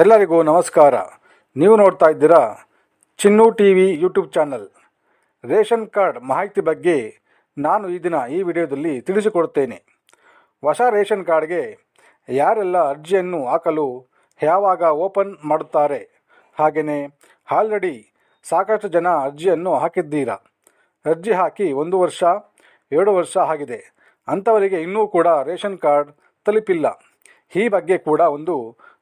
ಎಲ್ಲರಿಗೂ ನಮಸ್ಕಾರ. ನೀವು ನೋಡ್ತಾ ಇದ್ದೀರಾ Chinnu T V YouTube channel. Ration card ಮಾಹಿತಿ ಬಗ್ಗೆ ನಾನು ಈ ದಿನ ಈ ವಿಡಿಯೋದಲ್ಲಿ ತಿಳಿಸಿಕೊಡುತ್ತೇನೆ. ಹೊಸ ರೇಷನ್ ಕಾರ್ಡ್ಗೆ ಯಾರೆಲ್ಲ ಅರ್ಜಿಯನ್ನು ಹಾಕಲು ಯಾವಾಗ ಓಪನ್ ಮಾಡುತ್ತಾರೆ? ಹಾಗೆಯೇ ಆಲ್ರೆಡಿ ಸಾಕಷ್ಟು ಜನ ಅರ್ಜಿಯನ್ನು ಹಾಕಿದ್ದೀರಾ? ಅರ್ಜಿ ಹಾಕಿ ಒಂದು ವರ್ಷ, ಎರಡು ವರ್ಷ ಆಗಿದೆ. ಅಂಥವರಿಗೆ ಇನ್ನೂ ಕೂಡ ರೇಷನ್ ಕಾರ್ಡ್ ತಲುಪಿಲ್ಲ. ಈ ಬಗ್ಗೆ ಕೂಡ ಒಂದು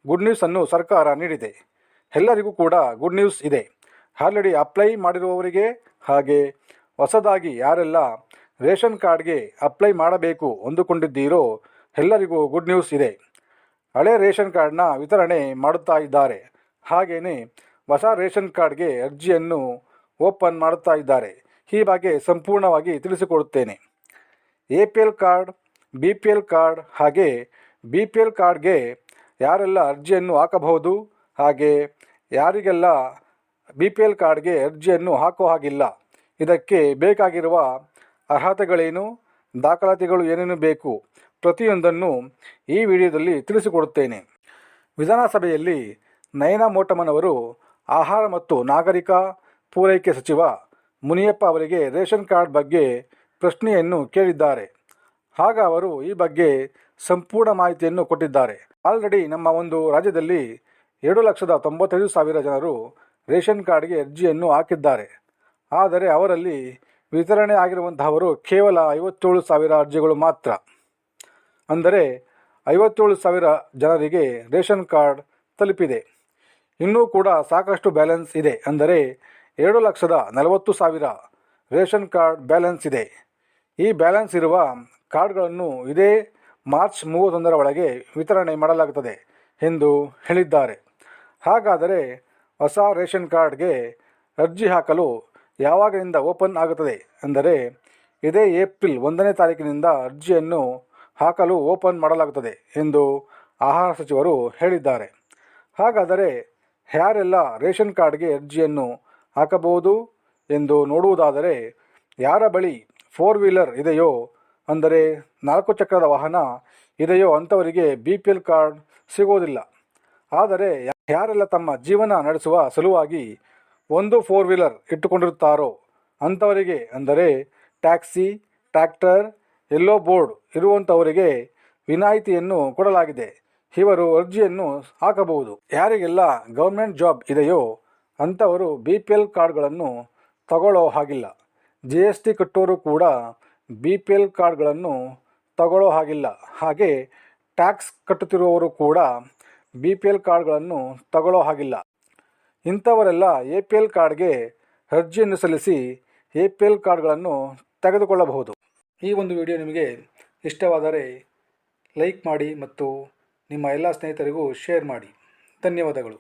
ಗುಡ್ ನ್ಯೂಸನ್ನು ಸರ್ಕಾರ ನೀಡಿದೆ. ಎಲ್ಲರಿಗೂ ಕೂಡ ಗುಡ್ ನ್ಯೂಸ್ ಇದೆ. ಆಲ್ರೆಡಿ ಅಪ್ಲೈ ಮಾಡಿರುವವರಿಗೆ ಹಾಗೆ ಹೊಸದಾಗಿ ಯಾರೆಲ್ಲ ರೇಷನ್ ಕಾರ್ಡ್ಗೆ ಅಪ್ಲೈ ಮಾಡಬೇಕು ಅಂದುಕೊಂಡಿದ್ದೀರೋ ಎಲ್ಲರಿಗೂ ಗುಡ್ ನ್ಯೂಸ್ ಇದೆ. ಹಳೆ ರೇಷನ್ ಕಾರ್ಡ್ನ ವಿತರಣೆ ಮಾಡುತ್ತಾ ಇದ್ದಾರೆ. ಹಾಗೆಯೇ ಹೊಸ ರೇಷನ್ ಕಾರ್ಡ್ಗೆ ಅರ್ಜಿಯನ್ನು ಓಪನ್ ಮಾಡುತ್ತಾ ಇದ್ದಾರೆ. ಈ ಬಗ್ಗೆ ಸಂಪೂರ್ಣವಾಗಿ ತಿಳಿಸಿಕೊಡುತ್ತೇನೆ. A P L card, B P L card ಹಾಗೆ ಬಿ ಪಿ ಎಲ್ ಕಾರ್ಡ್ಗೆ ಯಾರೆಲ್ಲ ಅರ್ಜಿಯನ್ನು ಹಾಕಬಹುದು? ಹಾಗೆ ಯಾರಿಗೆಲ್ಲ ಬಿ ಪಿ ಎಲ್ ಕಾರ್ಡ್ಗೆ ಅರ್ಜಿಯನ್ನು ಹಾಕೋ ಹಾಗಿಲ್ಲ, ಇದಕ್ಕೆ ಬೇಕಾಗಿರುವ ಅರ್ಹತೆಗಳೇನು? ದಾಖಲಾತಿಗಳು ಏನೇನು ಬೇಕು? ಪ್ರತಿಯೊಂದನ್ನು ಈ ವಿಡಿಯೋದಲ್ಲಿ ತಿಳಿಸಿಕೊಡುತ್ತೇನೆ. ವಿಧಾನಸಭೆಯಲ್ಲಿ ನಯನಾ ಮೋಟಮ್ಮನವರು ಆಹಾರ ಮತ್ತು ನಾಗರಿಕ ಪೂರೈಕೆ ಸಚಿವ ಮುನಿಯಪ್ಪ ಅವರಿಗೆ ರೇಷನ್ ಕಾರ್ಡ್ ಬಗ್ಗೆ ಪ್ರಶ್ನೆಯನ್ನು ಕೇಳಿದ್ದಾರೆ. ಆಗ ಅವರು ಈ ಬಗ್ಗೆ ಸಂಪೂರ್ಣ ಮಾಹಿತಿಯನ್ನು ಕೊಟ್ಟಿದ್ದಾರೆ. ಆಲ್ರೆಡಿ ನಮ್ಮ ಒಂದು ರಾಜ್ಯದಲ್ಲಿ ಎರಡು ಲಕ್ಷದ ತೊಂಬತ್ತೈದು ಸಾವಿರ ಜನರು ರೇಷನ್ ಕಾರ್ಡ್ಗೆ ಅರ್ಜಿಯನ್ನು ಹಾಕಿದ್ದಾರೆ. ಆದರೆ ಅವರಲ್ಲಿ ವಿತರಣೆ ಆಗಿರುವಂತಹವರು ಕೇವಲ ಐವತ್ತೇಳು ಸಾವಿರ ಅರ್ಜಿಗಳು ಮಾತ್ರ. ಅಂದರೆ ಐವತ್ತೇಳು ಸಾವಿರ ಜನರಿಗೆ ರೇಷನ್ ಕಾರ್ಡ್ ತಲುಪಿದೆ. ಇನ್ನೂ ಕೂಡ ಸಾಕಷ್ಟು ಬ್ಯಾಲೆನ್ಸ್ ಇದೆ. ಅಂದರೆ ಎರಡು ಲಕ್ಷದ ನಲವತ್ತು ಸಾವಿರ ರೇಷನ್ ಕಾರ್ಡ್ ಬ್ಯಾಲೆನ್ಸ್ ಇದೆ. ಈ ಬ್ಯಾಲೆನ್ಸ್ ಇರುವ ಕಾರ್ಡ್ಗಳನ್ನು ಇದೇ ಮಾರ್ಚ್ ಮೂವತ್ತೊಂದರ ಒಳಗೆ ವಿತರಣೆ ಮಾಡಲಾಗುತ್ತದೆ ಎಂದು ಹೇಳಿದ್ದಾರೆ. ಹಾಗಾದರೆ ಹೊಸ ರೇಷನ್ ಕಾರ್ಡ್ಗೆ ಅರ್ಜಿ ಹಾಕಲು ಯಾವಾಗಿನಿಂದ ಓಪನ್ ಆಗುತ್ತದೆ ಅಂದರೆ ಇದೇ ಏಪ್ರಿಲ್ ಒಂದನೇ ತಾರೀಕಿನಿಂದ ಅರ್ಜಿಯನ್ನು ಹಾಕಲು ಓಪನ್ ಮಾಡಲಾಗುತ್ತದೆ ಎಂದು ಆಹಾರ ಸಚಿವರು ಹೇಳಿದ್ದಾರೆ. ಹಾಗಾದರೆ ಯಾರೆಲ್ಲ ರೇಷನ್ ಕಾರ್ಡ್ಗೆ ಅರ್ಜಿಯನ್ನು ಹಾಕಬಹುದು ಎಂದು ನೋಡುವುದಾದರೆ ಯಾರ ಬಳಿ ಫೋರ್ ವೀಲರ್ ಇದೆಯೋ ಅಂದರೆ ನಾಲ್ಕು ಚಕ್ರದ ವಾಹನ ಇದೆಯೋ ಅಂಥವರಿಗೆ ಬಿ ಪಿ ಎಲ್ ಕಾರ್ಡ್ ಸಿಗೋದಿಲ್ಲ. ಆದರೆ ಯಾರೆಲ್ಲ ತಮ್ಮ ಜೀವನ ನಡೆಸುವ ಸಲುವಾಗಿ ಒಂದು ಫೋರ್ ವೀಲರ್ ಇಟ್ಟುಕೊಂಡಿರುತ್ತಾರೋ ಅಂಥವರಿಗೆ ಅಂದರೆ ಟ್ಯಾಕ್ಸಿ, ಟ್ರ್ಯಾಕ್ಟರ್, ಎಲ್ಲೋ ಬೋರ್ಡ್ ಇರುವಂಥವರಿಗೆ ವಿನಾಯಿತಿಯನ್ನು ಕೊಡಲಾಗಿದೆ. ಇವರು ಅರ್ಜಿಯನ್ನು ಹಾಕಬಹುದು. ಯಾರಿಗೆಲ್ಲ ಗೌರ್ಮೆಂಟ್ ಜಾಬ್ ಇದೆಯೋ ಅಂಥವರು ಬಿ ಪಿ ಎಲ್ ಕಾರ್ಡ್ಗಳನ್ನು ತಗೊಳ್ಳೋ ಹಾಗಿಲ್ಲ. ಜಿ ಎಸ್ ಟಿ ಕಟ್ಟೋರು ಕೂಡ ಬಿ ಪಿ ಎಲ್ ಕಾರ್ಡ್ಗಳನ್ನು ತಗೊಳ್ಳೋ ಹಾಗಿಲ್ಲ. ಹಾಗೆ ಟ್ಯಾಕ್ಸ್ ಕಟ್ಟುತ್ತಿರುವವರು ಕೂಡ ಬಿ ಪಿ ಎಲ್ ಕಾರ್ಡ್ಗಳನ್ನು ತಗೊಳ್ಳೋ ಹಾಗಿಲ್ಲ. ಇಂಥವರೆಲ್ಲ ಎ ಪಿ ಎಲ್ ಕಾರ್ಡ್ಗೆ ಅರ್ಜಿಯನ್ನು ಸಲ್ಲಿಸಿ ಎ ಪಿ ಎಲ್ ಕಾರ್ಡ್ಗಳನ್ನು ತೆಗೆದುಕೊಳ್ಳಬಹುದು. ಈ ಒಂದು ವಿಡಿಯೋ ನಿಮಗೆ ಇಷ್ಟವಾದರೆ ಲೈಕ್ ಮಾಡಿ ಮತ್ತು ನಿಮ್ಮ ಎಲ್ಲ ಸ್ನೇಹಿತರಿಗೂ ಶೇರ್ ಮಾಡಿ. ಧನ್ಯವಾದಗಳು.